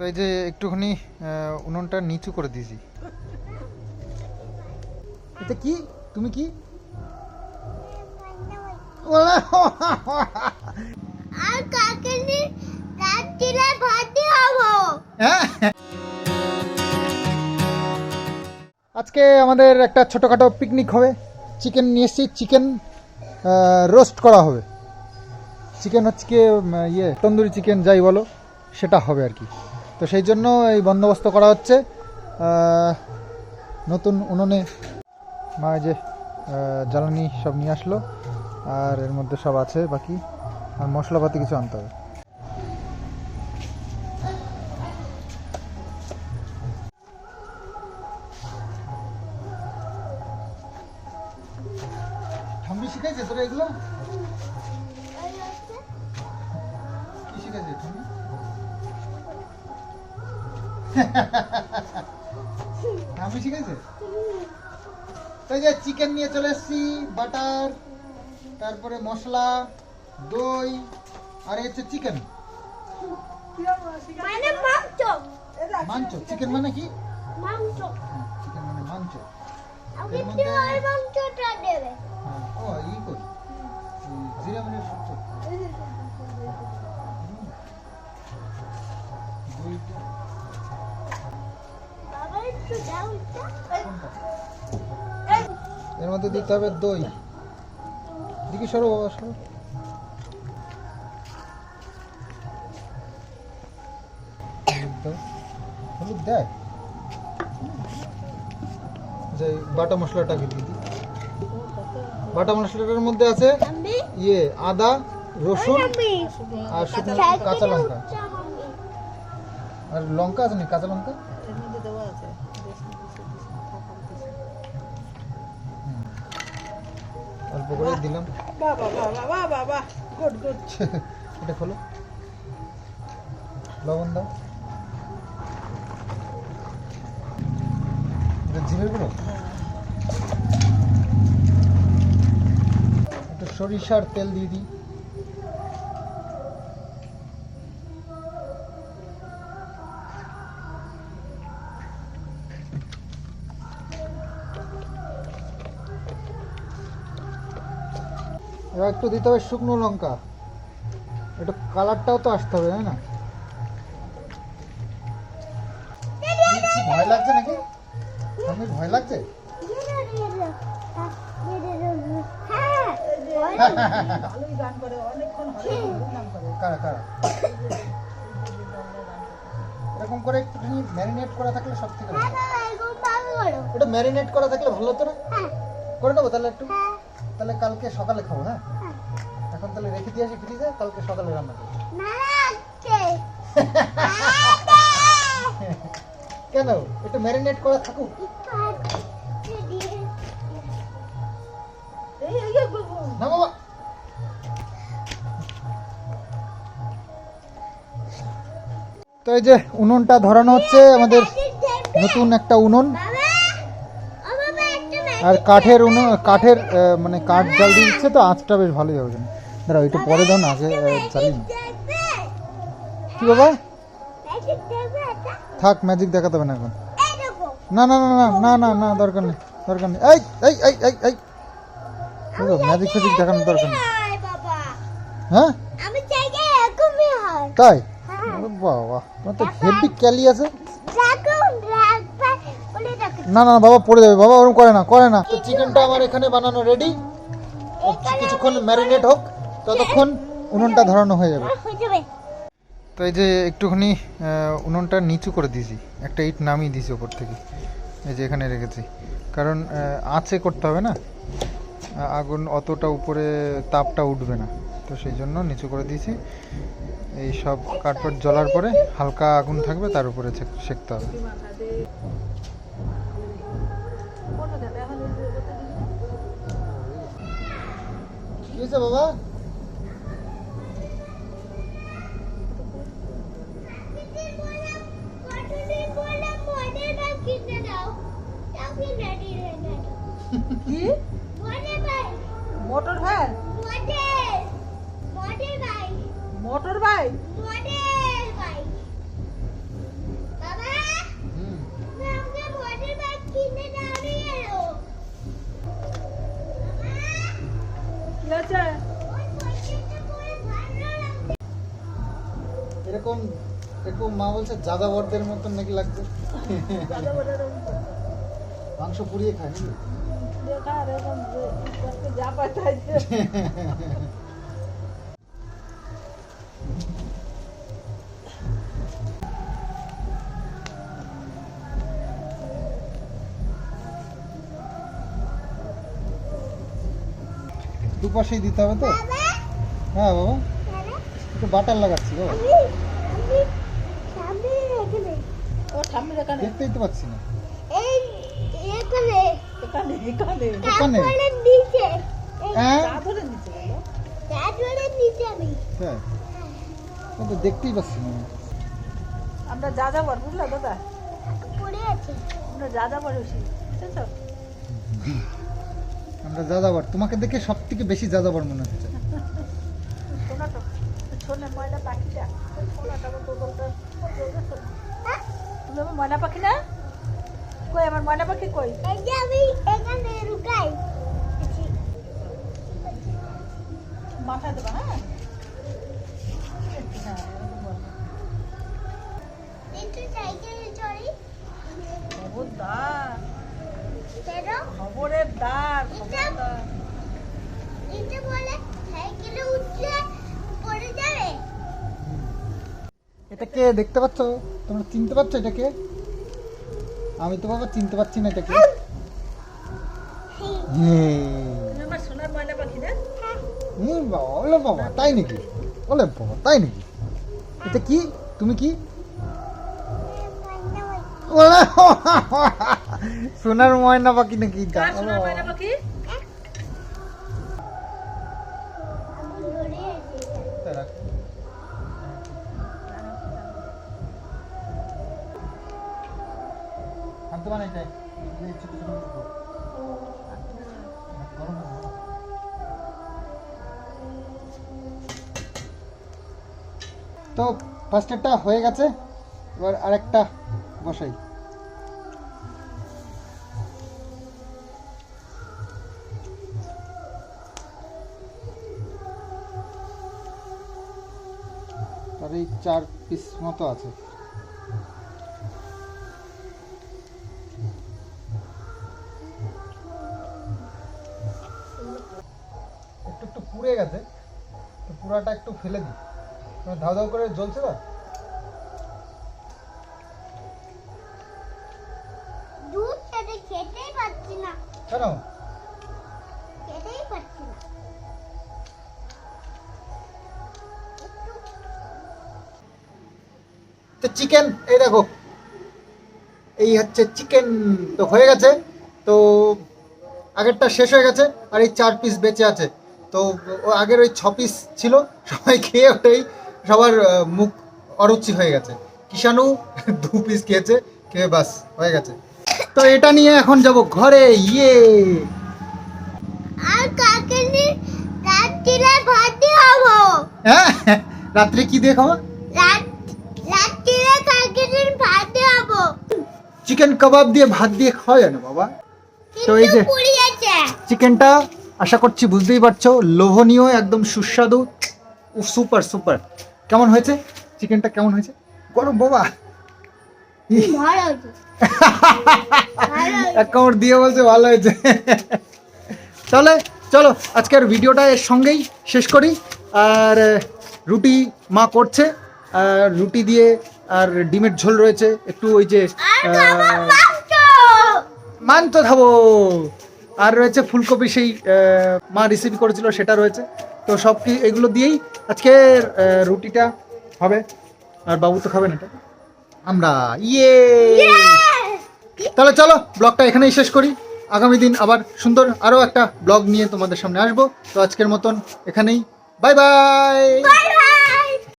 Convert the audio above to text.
তো এই যে একটুখানি উনুনটা নিচু করে দিয়েছি। এটা কি? তুমি কি? আর কাকে নিয়ে রাত্রিরে ভাতি হব হ্যাঁ। আজকে আমাদের একটা ছোটোখাটো পিকনিক হবে। চিকেন নিয়ে এসেছি চিকেন রোস্ট করা হবে। চিকেন হচ্ছে কি ইয়ে তন্দুরি চিকেন যাই বলো সেটা হবে আর কি। তো সেই জন্য এই বন্দোবস্ত করা হচ্ছে। নতুন উনুনে মা যে জ্বালানি সব নিয়ে আসলো। আর এর মধ্যে সব আছে বাকি। আর মশলাপাতি কিছু আনতে হবে। এগুলো? কি ঠাম্মি শিখাইছে তো এই যে চিকেন নিয়ে চলে এসেছি বাটার তারপরে মশলা দই আর হচ্ছে চিকেন মানে মাংস। চিকেন মানে কি? মাংস। চিকেন মানে মাংস। হ্যাঁ, ও ই করি। জিরা মানে এর মধ্যে দিতে হবে দই। দিকে সরো বাবা সরো। হলুদ। দেয়। যে বাটা মশলাটাকে দিয়ে দিই। বাটা মশলাটার মধ্যে আছে ইয়ে আদা রসুন আর শুকনো কাঁচা লঙ্কা। আর লঙ্কা আছে নি কাঁচা লঙ্কা? অল্প করে দিলাম। বাহ বাহ বাহ বাহ বাহ বাহ গুড গুড এটা খোলো। লবণ দাও। এটা জিরের গুঁড়ো? একটু সরিষার তেল দিয়ে দিই। এবার একটু দিতে হবে শুকনো লঙ্কা। একটু কালারটাও তো আসতে হবে তাই না? ভয় লাগছে নাকি? আমি ভয় লাগছে? হ্যাঁ করে করে? এরকম করে একটুখানি ম্যারিনেট করা থাকলে সব থেকে ভালো। ওটা ম্যারিনেট করা থাকলে ভালো হতো না? করে নেব তাহলে একটু? তাহলে কালকে সকালে খাব হ্যাঁ? এখন তাহলে রেখে দিয়ে আসি ফ্রিজে কালকে সকালে রান্না করব। কেন? একটু ম্যারিনেট করা থাকুক। না বাবা তো এই যে উনুনটা ধরানো হচ্ছে আমাদের নতুন একটা উনুন। আর কাঠের উনুন কাঠের মানে কাঠ জাল দিয়ে দিচ্ছে তো আঁচটা বেশ ভালোই হবে দাঁড়াও একটু পরে দাও না আগে জ্বালি না কি বাবা? থাক ম্যাজিক দেখাতে হবে না এখন। না না না না না না না দরকার নেই দরকার নেই। এই এই এই এই এই। ম্যাজিক ফ্যাজিক দেখানোর দরকার নেই। হ্যাঁ? আমি চাই যে এরকমই হয়। তাই? বাবা তোমার তো হেভি ক্যালি আছে। না না বাবা পড়ে যাবে। বাবা ওরকম করে না করে না। তো চিকেনটা আমার এখানে বানানো রেডি কিছুক্ষণ ম্যারিনেট হোক ততক্ষণ উনুনটা ধরানো হয়ে যাবে। তো এই যে একটুখানি উনুনটা নিচু করে দিয়েছি। একটা ইট নামিয়ে দিয়েছি ওপর থেকে। এই যে এখানে রেখেছি। কারণ আঁচে করতে হবে না। আগুন অতটা উপরে তাপটা উঠবে না। তো সেই জন্য নিচু করে দিয়েছি। এই সব কাঠপাট জ্বলার পরে হালকা আগুন থাকবে তার উপরে সেঁকতে হবে। হয়েছে বাবা কি মোটর ভ্যান মোটর বাইক এরকম এরকম মা বলছে যাদাবরদের মতন নাকি লাগছে মাংস পুড়িয়ে খায় যা পায় দুপাশেই দিতে হবে তো? হ্যাঁ বাবা। একটু বাটার লাগাচ্ছি বাবা। আমি আমি ও ঠাম্মির এখানে। দেখতেই তো পাচ্ছি না। হ্যাঁ? বলো দেখতেই পাচ্ছি না। আমরা যা যা যাবার বুঝলা দাদা? পড়ে আছে। আমরা যা যাবার বেশি বুঝেছ? আমরা যাযাবর। তোমাকে দেখে সব থেকে বেশি যাযাবর মনে হচ্ছে। ময়না পাখিটা। শোনাটা আমার হ্যাঁ? তুমি ময়না পাখি না? কই আমার ময়না পাখি কই? আমি এখানে দেবা হ্যাঁ হ্যাঁ, এরকম বলো। একটু সাইকেলে চড়ি। খবরদার। খবরের খবরদার এটা কে দেখতে পাচ্ছ? তোমরা চিনতে পারছ এটা কে? আমি তো বাবা চিনতে পারছি না এটা কে। তুমি আমার সোনার ময়না পাখি না? হুম বাবা ওলে বাবা তাই নাকি? ওলে বাবা তাই নাকি? এটা কি? তুমি কি? সোনার ময়না পাখি নাকি? হবে তো ফার্স্টেরটা হয়ে গেছে এবার আরেকটা বসাই। এই চার পিস মতো আছে। পুড়ে গেছে তো পুরাটা একটু ফেলে দিই। কারণ ধাও ধাও করে জ্বলছে না? কেন? তো চিকেন এই দেখো এই হচ্ছে চিকেন তো হয়ে গেছে তো আগেরটা শেষ হয়ে গেছে আর এই চার পিস বেঁচে আছে। তো ও আগের ওই ছ পিস ছিল সবাই খেয়ে ওটাই সবার মুখ অরুচি হয়ে গেছে। কিষাণু দু পিস খেয়েছে খেয়ে বাস হয়ে গেছে। তো এটা নিয়ে এখন যাব ঘরে ইয়ে। আর কাকেনি রাত্রিরে ভাতে হব হ্যাঁ রাত্রে কি দিয়ে রাত রাত্রিরে কাকেনির ভাতে হব চিকেন কাবাব দিয়ে ভাত দিয়ে খাওয়া যায় না বাবা? তো এই যে- চিকেনটা আশা করছি বুঝতেই পারছ লোভনীয় একদম সুস্বাদু। সুপার সুপার কেমন হয়েছে? চিকেনটা কেমন হয়েছে? গরম বাবা। এক কামড় দিয়ে বলছে ভালো হয়েছে। তাহলে চলো আজকের ভিডিওটা এর সঙ্গেই শেষ করি। আর রুটি মা করছে। আর রুটি দিয়ে আর ডিমের ঝোল রয়েছে। একটু ওই যে আহ, মানতো খাব। আর রয়েছে ফুলকপি সেই মা রেসিপি করেছিল সেটা রয়েছে। তো সব কি এগুলো দিয়েই আজকে রুটিটা হবে। আর বাবু তো খাবেন এটা। আমরা ইয়ে! তাহলে চলো ব্লগটা এখানেই শেষ করি। আগামী দিন আবার সুন্দর আরও একটা ব্লগ নিয়ে তোমাদের সামনে আসব। তো আজকের মতন এখানেই। বাই! Bye bye!